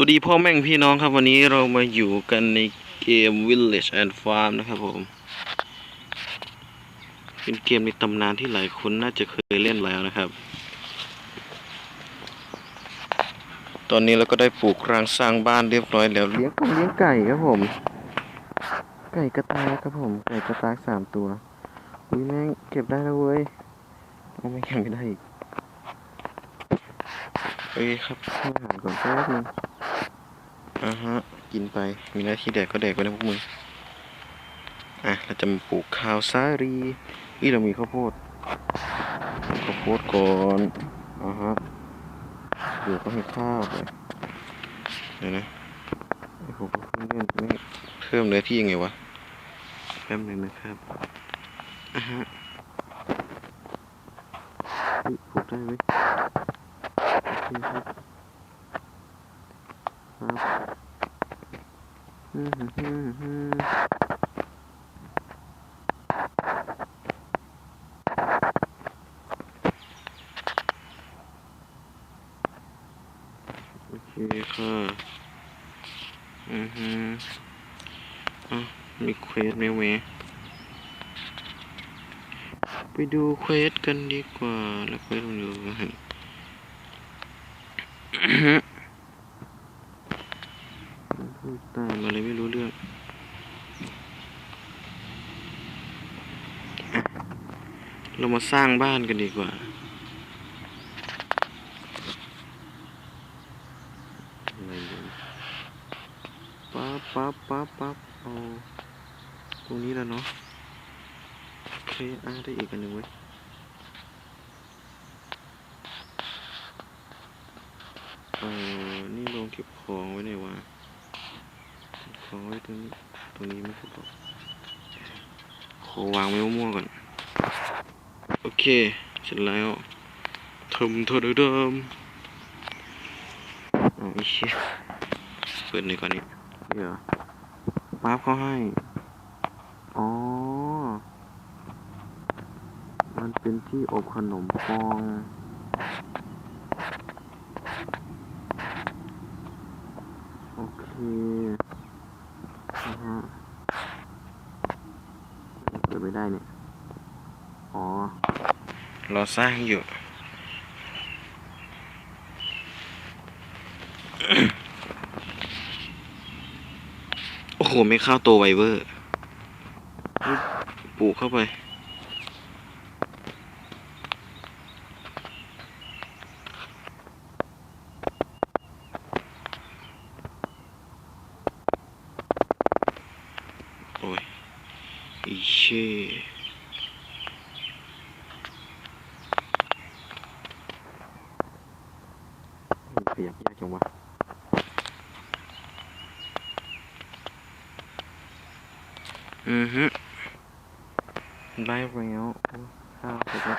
วัสดีพ่อแม่งพี่น้องครับวันนี้เรามาอยู่กันในเกม Village and Farm นะครับผม เป็นเกมในตำนานที่หลายคนน่าจะเคยเล่นแล้วนะครับ ตอนนี้เราก็ได้ปลูกรางสร้างบ้านเรียบร้อยแล้วเลี้ยงผมเลี้ยงไก่ครับผม ไก่กระตากครับผม ไก่กระตากสามตัวอุ้ยแม่งเก็บได้แล้วเว้ยเอาไม่เก็บไม่ได้อีกเอ้ยครับให้อาหารก่อนแป๊บนึง อ่าฮะ กินไป มีหน้าที่แดกก็แดกไปนะพวกมึง อะ เราจะมาปลูกข้าวสาลีนี่เรามีข้าวโพด ข้าวโพดก่อนอ่าฮะเดี๋ยวก็ให้ข้าวไป เดี๋ยวนะไอ้ผมก็เพิ่งเล่นไม่เพิ่มเนื้อที่ยังไงวะ แป๊บหนึงนะครับอ่าฮะเฮ้ยปลูกได้ไหมโอเคครับ ครับอืมฮึ่มฮึ่มฮึ่ม โอเคค่ะอือฮึอะมีเควสไหมเวยไปดูเควสกันดีกว่า แล้วเควสมันอยู่ไหน ตามอะไรไม่รู้เรื่องเรามาสร้างบ้านกันดีกว่าปั๊บปั๊บปั๊บปั๊บเอาตรงนี้แล้วเนาะโอเคอะได้อีกอันหนึ่งเว้ยเออนี่ลงเก็บของไว้ไหนวะ เก็บของไว้ตรงนี้ ตรงนี้ไม่ใช่ปะขอวางไว้มั่วๆก่อน โอเค เสร็จแล้วทำเท่าเดิมอ๋อไอ้เชี่ยเปิดหน่อยก่อนนี่เดี๋ยวปั๊บเขาให้ อ๋อ มันเป็นที่อบขนมปองโอเคนะฮะ เปิดไม่ได้เนี่ย อ๋อ เราสร้างอยู่ โอ้โห ไม่เข้าตัวไวเวอร์เฮ้ยปลูกเข้าไป โอ้ย อีเช่ขยับยากจังวะอือฮึได้แล้วข้าวเสร็จแล้ว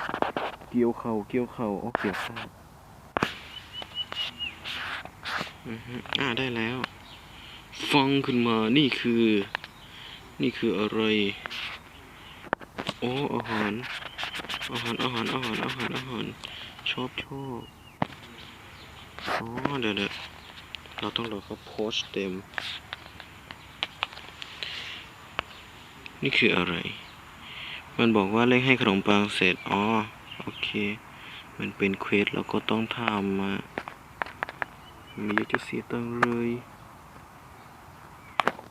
เกี่ยวเข่าเกี่ยวเข่าโอ้เกี่ยวข้าวอือฮึอ่าได้แล้ว ฟังขึ้นมานี่คือ นี่คืออะไร โอ้อาหาร อาหาร อาหาร อาหาร อาหาร อาหาร ชอบชอบอ๋อเดี๋ยวเดี๋ยวเราต้องรอเขาโพสเต็ม นี่คืออะไร มันบอกว่าเร่งให้ขนมปังเสร็จ อ๋อ โอเค มันเป็นเควสเราก็ต้องทำมาม่อยากจะเสียตังเลย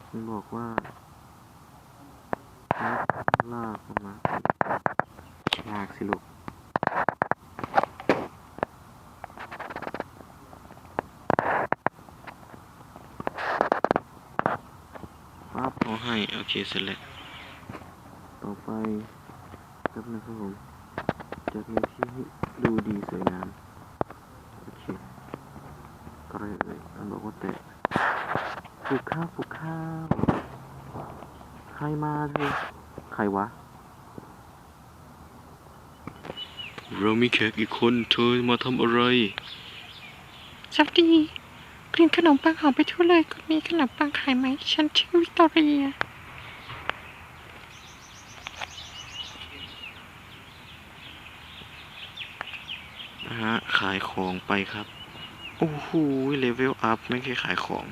มันบอกว่า ลากออกมาลากสิลูกปั๊บเอาให้ โอเค เสร็จแล้วต่อไปแป๊บนะครับผมจัดในที่ดูดีสวยงามโอเคอะไรเอ่ยมันบอกว่าแต่ปลูกข้าวปลูก มาเธอใครวะ เรามีแขกอีกคนเธอมาทำอะไรสวัสดีกลิ่นขนมปังหอมไปทั่วเลยคุณมีขนมปังขายไหม ฉันชื่อวิกตอเรียนะฮะ ขายของไปครับ โอ้โหเลเวลอัพ ไม่เคยขายของ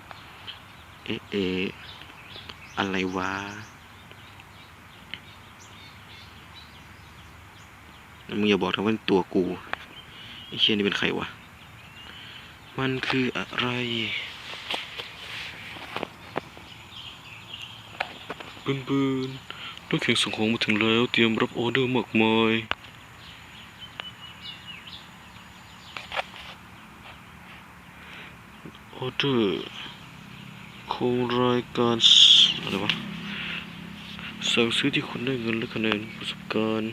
เอ๊ะเอ๊ะอะไรวะ มึงอย่าบอกนะว่าตัวกูไอ้เชี่ยนี่เป็นใครวะ มันคืออะไรปืนปืนนักแข่งส่งของมาถึงแล้ว เตรียมรับออเดอร์มากมายออเดอร์ของรายการอะไรวะสั่งซื้อที่คุณได้เงินและคะแนนประสบการณ์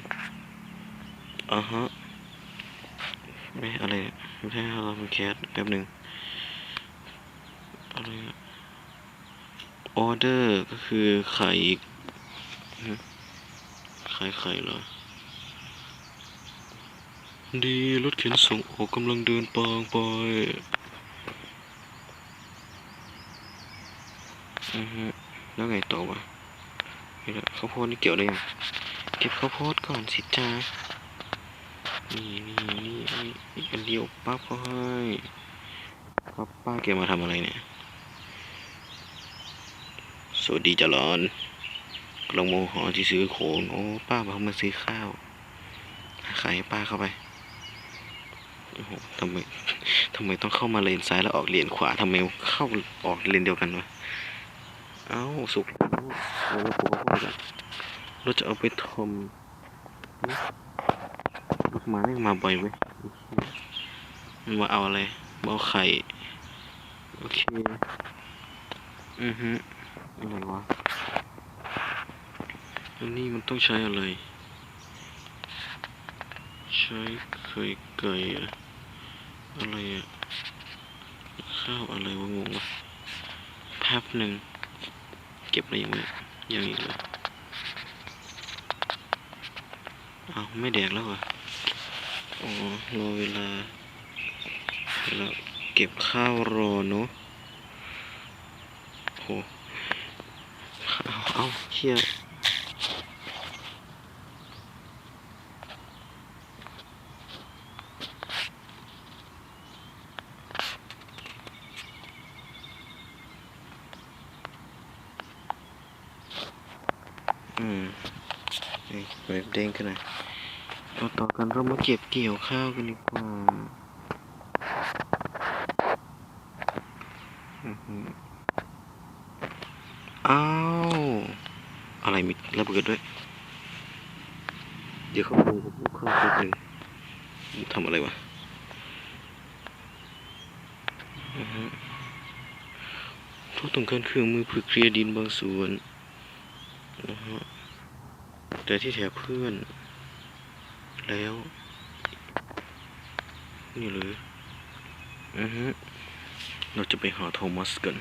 อ่าฮะ ไม่อะไรเนี่ยไม่ใช่ฮารามันแคสแป๊บหนึ่งอะไรออเดอร์ก็คือไข่อีกหึไข่ไข่เหรอ ดีรถเข็นส่งออกกำลังเดินปางไปอือฮึแล้วไงต่อวะนี่แหละข้าวโพดนี่เกี่ยวได้ยังเก็บข้าวโพดก่อนสิจ้า นี่นี่นี่นี่อีกอันเดียวปั๊บเขาให้ปั๊บป้าแกมาทำอะไรเนี่ย สวัสดีจ้าหลอนกลงโมโหที่ซื้อโของโอ้ป้าบอกมาซื้อข้าวขายให้ป้าเข้าไปโอ้โหทำไมทำไมต้องเข้ามาเลนซ้ายแล้วออกเลนขวาทำไมเข้าออกเลนเดียวกันวะเอ้าสุกแล้วราปลูดราจะเอาไปทำ มาเนี่ยมาบ่อยเว้ยมันมาเอาอะไรเอาไข่ โอเค อือฮึอะไรวะอันนี้มันต้องใช้อะไร ใช้ไข่ไก่อะไรอะข้าวอะไรวะงงวะแป๊บหนึ่ง เก็บอะไรยังไม่ยังอีกเลยอ้าวไม่แดกแล้วเหรอะ อ๋อรอเวลาเวลาเก็บข้าวรอเนาะโหเอาเอาเชี่ยอืมนี่แบบเด้งขึ้นห น่อยเราต่อกันเรามาเก็บเกี่ยวข้าวกันดีกว่าอ้าวอะไรมีระเบิดด้วย เดี๋ยวเขาดูผมเข้าไปหนึ่งทำอะไรวะทุกต้องการเครื่องมือเพื่อเคลียร์ดินบางส่วนนะฮะแต่ที่แถวเพื่อน แล้ว นี่เลยอือฮึเราจะไปหาโทมัสกัน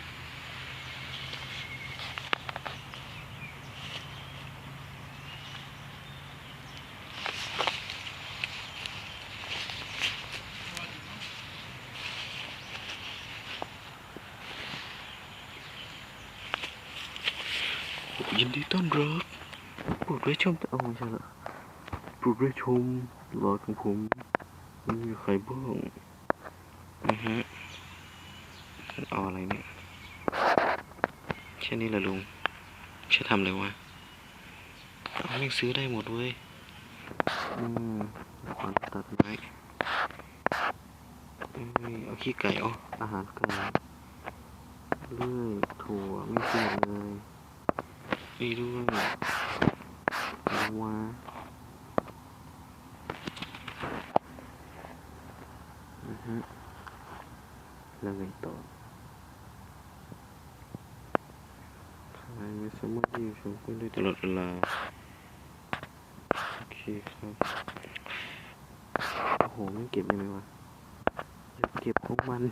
ยินดีต้อนรับโปรดไว้ชมเอาไม่ใช่ละ โปรดไว้ชมรอของผมมีใครบ้างอือฮะเอาอะไรเนี่ยแค่นี้แหละลุงใช่ทำอะไรวะเอาไม่งซื้อได้หมดเว้ย อืมขวานตัดไม้เอ้ยเอาขี้ไก่เอาอาหารไก่เลื่อยถั่วไม่เสียเลยนี่ด้วยเอาวะอือฮึ แล้วไงต่อทำไมไม่สามารถที่จะชมกันได้ตลอดเวลา โอเคครับ โอ้โหไม่เก็บได้ไหมวะเก็บของมัน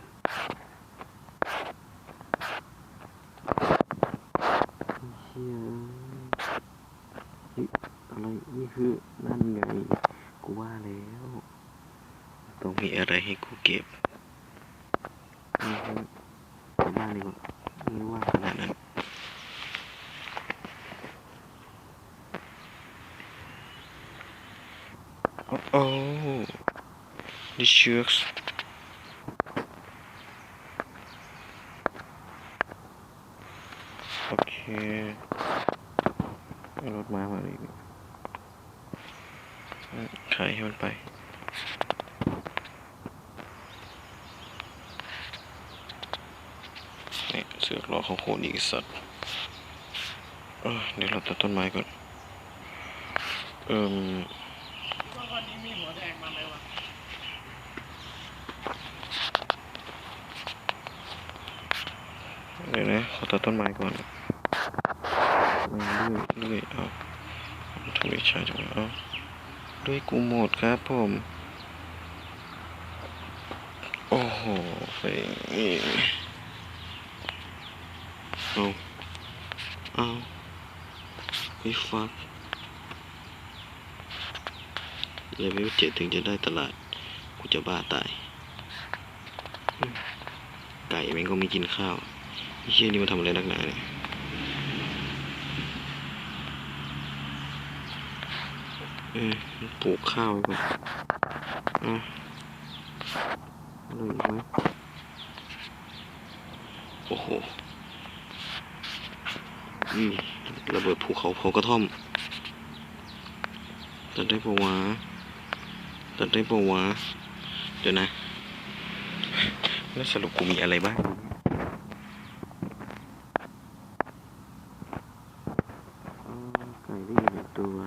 เชี่ยเฮ้ยอะไรนี่คือนั่นไง มีอะไรให้กูเก็บนี่ครับกลับบ้านดีกว่าไม่ว่างขนาดนั้นโอ้ this works โอเครถมามาเลยขายให้มันไป นี่เสือกรอเขาโคนอีกไอ้สัตว์เออเดี๋ยวเราตัดต้นไม้ก่อน เอิ่มวันนี้มีหัวแดงมาไหมวะเดี๋ยวนะขอตัดต้นไม้ก่อนมาเรื่อยเรื่อยเอาทำไมช้าจังวะเอาด้วยกูหมดครับผม โอ้โหเพลงนี่ เอาเอาไอ้ฟักเลเวลเจ็ดถึงจะได้ตลาด กูจะบ้าตาย ไก่แม่งก็ไม่กินข้าวไอ้เชี่ยนี่มาทำอะไรนักหนาเนี่ยเออปลูกข้าวไว้ก่อนอะอะไรอีกไหมโอ้โห ระเบิดภูเขาเผากระท่อม ตัดได้ปะวะตัดได้ปะวะเดี๋ยวนะ แล้วสรุปกูมีอะไรบ้าง อ๋อไก่ได้หนึ่งตัว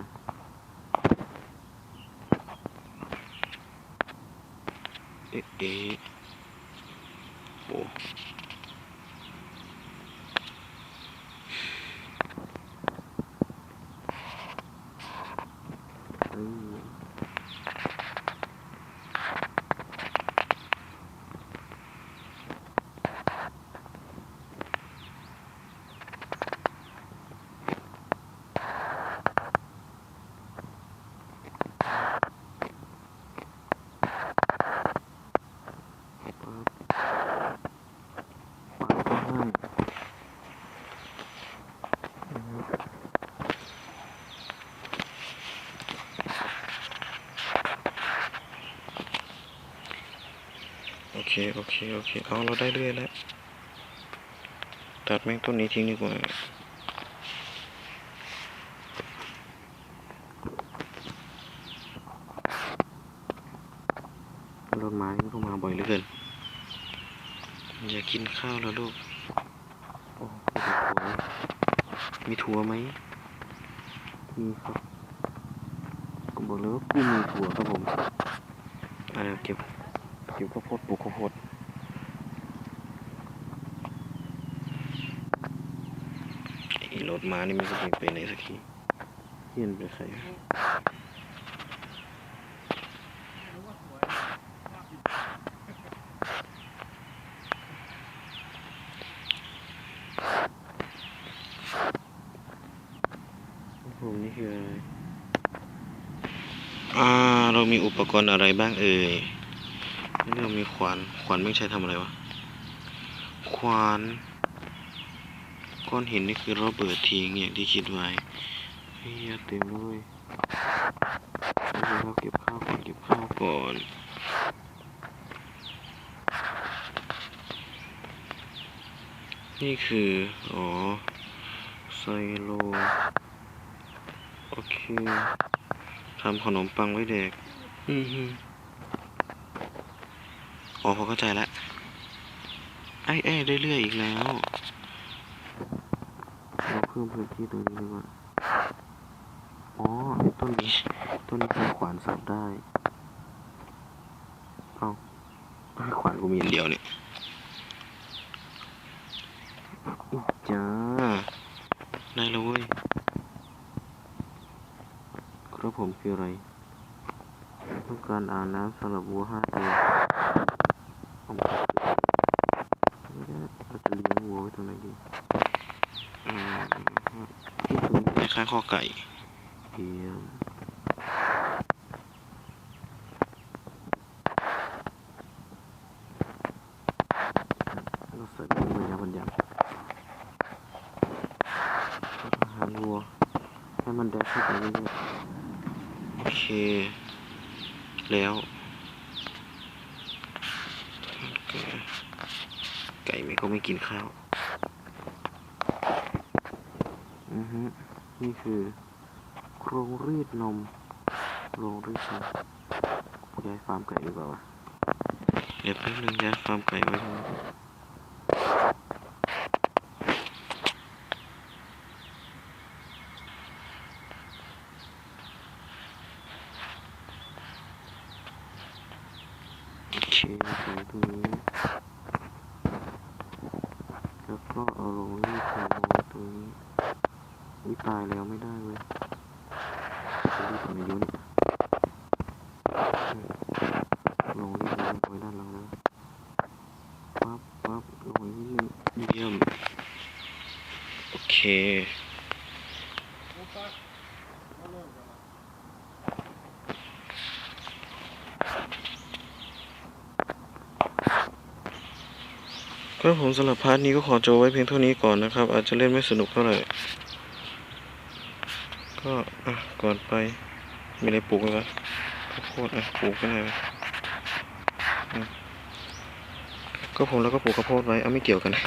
เอ๊ะเอ๊ะโอ้เอ้ยปั๊บปั๊บก็ให้อือฮึโอ เคโอเคโอเคเอาเราได้เรื่อยแล้ว ตัดแม่งต้นนี้ทิ้งดีกว่ารถไม้มันก็มาบ่อยเหลือเกิน อย่ากินข้าวแล้วลูก โอ้มีถั่วไหม มีถั่วไหมมีครับก็บอกเลยว่ากูมีถั่วครับผมอ่าเก็บ เก็บข้าวโพดปลูกข้าวโพดรถม้านี่มัก็ไม่ไปไหนสักทีเฮียนไปใครผมนี่คืออะไร อ่า เรามีอุปกรณ์อะไรบ้างเอ่ย นี่เรามีขวาน ขวานไม่ใช้ทำอะไรวะ ขวาน ก้อนหินนี่คือระเบิดทิ้งอย่างที่คิดไว้เฮียเต็มเลยเดี๋ยวเราเก็บข้าวก่อนเก็บข้าวก่อนนี่คือ อ๋อ ไซโล โอเค ทำขนมปังไว้เด็ก อือฮึ อ๋อพอเข้าใจแล้วไอ้ไอ้เรื่อยๆอีกแล้วเราเพิ่มพื้นที่ตรงนี้ดีกว่า อ๋อไอ้ต้นนี้ต้นนี้คือขวานสับได้ เอาไอ้ขวานกูมีอันเดียวเนี่ยอุ๊ยจ้า ได้แล้วเว้ยครับผมคืออะไร ต้องการอ่านน้ำสำหรับวัวห้าตัว เอามเราจะเลี้ยงวัวไว้ตรงไหนดีอืมที่ตรงนี้ข้างข้อไก่เยี่ยมเราใส่ลงไปยาบันยับหารวัวให้มันแดกเข้าไปเรื่อยๆโอเค แล้ว ไก่ ไก่มันก็ไม่กินข้าว อือฮึนี่คือโรงรีดนมโรงรีดนมย้ายฟาร์มไก่ดีกว่าวะเดี๋ยวแป๊บนึงย้ายฟาร์มไก่ไว้ตรงนี้โอเคใส่ตรงนี้แล้ว ก็เอาลงรีดนมไว้ตรงนี้วิตายแล้วไม่ได้เว้ยจะรีดตรงนี้วะเนี่ยลงรีดนมไปด้านหลังแล้วปั๊บปั๊บลงนิดนึงเยี่ยมโอเค โอ้ปั๊บก็เริ่มกันละ ก็ผมสำหรับพาร์ทนี้ก็ขอจบไว้เพียงเท่านี้ก่อนนะครับ อาจจะเล่นไม่สนุกเท่าไหร่ ก็อะก่อนไป มีอะไรปลูกไหมวะข้าวโพดอะปลูกก็ได้ไหมอะก็ผมแล้วก็ปลูกข้าวโพดไว้เอาไม่เกี่ยวกันนะ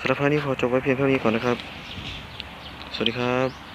สำหรับพาร์ทนี้ขอจบไว้เพียงเท่านี้ก่อนนะครับ สวัสดีครับ